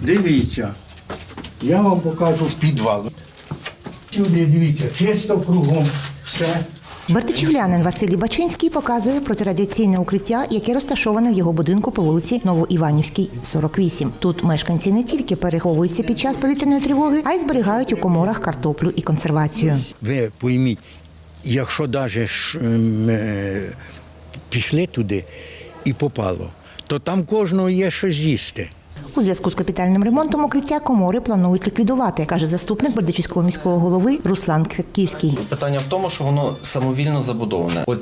Дивіться, я вам покажу підвал. Сюди дивіться, чисто кругом, все. Бердичівлянин Василій Бачинський показує протирадіаційне укриття, яке розташоване в його будинку по вулиці Новоіванівській, 48. Тут мешканці не тільки переховуються під час повітряної тривоги, а й зберігають у коморах картоплю і консервацію. Ви пойміть, якщо навіть пішли туди і попало, то там кожного є що з'їсти. У зв'язку з капітальним ремонтом укриття комори планують ліквідувати, каже заступник Бердичівського міського голови Руслан Квятківський. Питання в тому, що воно самовільно забудоване. От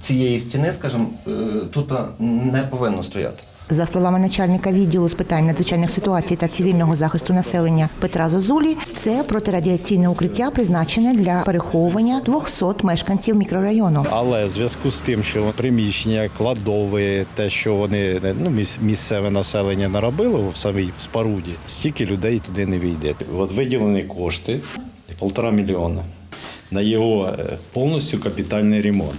цієї стіни, скажімо, е, тут не повинно стояти. За словами начальника відділу з питань надзвичайних ситуацій та цивільного захисту населення Петра Зозулі, це протирадіаційне укриття призначене для переховування 200 мешканців мікрорайону. Але в зв'язку з тим, що приміщення, кладови, те, що вони ну, місцеве населення наробило в самій споруді, стільки людей туди не війде. От виділені кошти півтора мільйона на його е, повністю капітальний ремонт.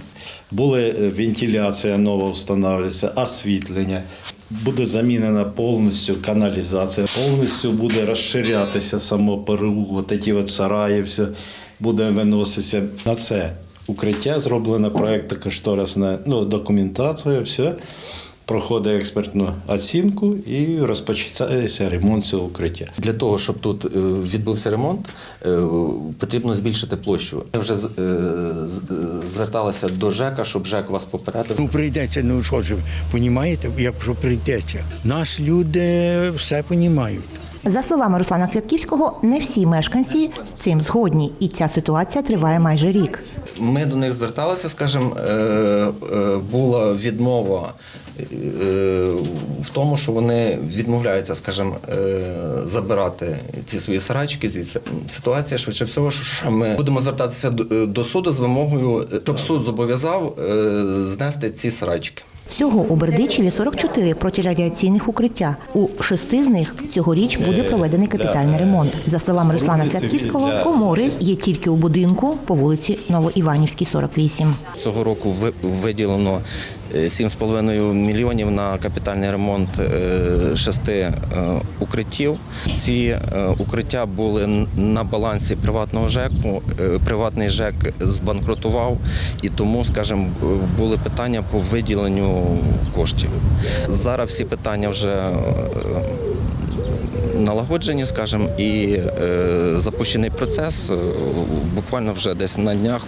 Була е, вентиляція нова встановлюється, освітлення. Буде замінена повністю каналізація, повністю буде розширятися само ПРУ, от ці от сараї, все буде виноситися на це укриття. Зроблено проєкт кошторисна ну, документація, все. Проходить експертну оцінку і розпочинається ремонт цього укриття. Для того, щоб тут е, відбувся ремонт, е, потрібно збільшити площу. Ми вже е, з- зверталися до ЖЕКа, щоб ЖЕК вас попередив. Ну, прийдеться, ну що ж, понімаєте, якщо прийдеться. Нас люди все понімають. За словами Руслана Квятківського, не всі мешканці з цим згодні, і ця ситуація триває майже рік. Ми до них зверталися, скажімо, була відмова в тому, що вони відмовляються, скажімо, е, забирати ці свої сарайчики звідси. Ситуація швидше всього, що ми будемо звертатися до- до суду з вимогою, щоб суд зобов'язав е, знести ці сарайчики. Всього у Бердичеві 44 протирадіаційних укриття. У шести з них цьогоріч буде проведений капітальний ремонт. За словами Руслана Квятківського, комори є тільки у будинку по вулиці Новоіванівській, 48. Цього року ви- виділено е, 7,5 мільйонів на капітальний ремонт е, шести е, укриттів. Ці е, укриття були на балансі приватного ЖЕКу. Приватний ЖЕК збанкрутував і тому, скажімо, були питання по виділенню коштів. Зараз всі питання вже налагоджені, скажімо, і запущений процес. Буквально вже десь на днях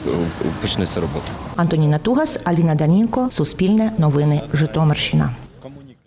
почнеться робота. Антоніна Тугас, Аліна Данінко, Суспільне новини, Житомирщина.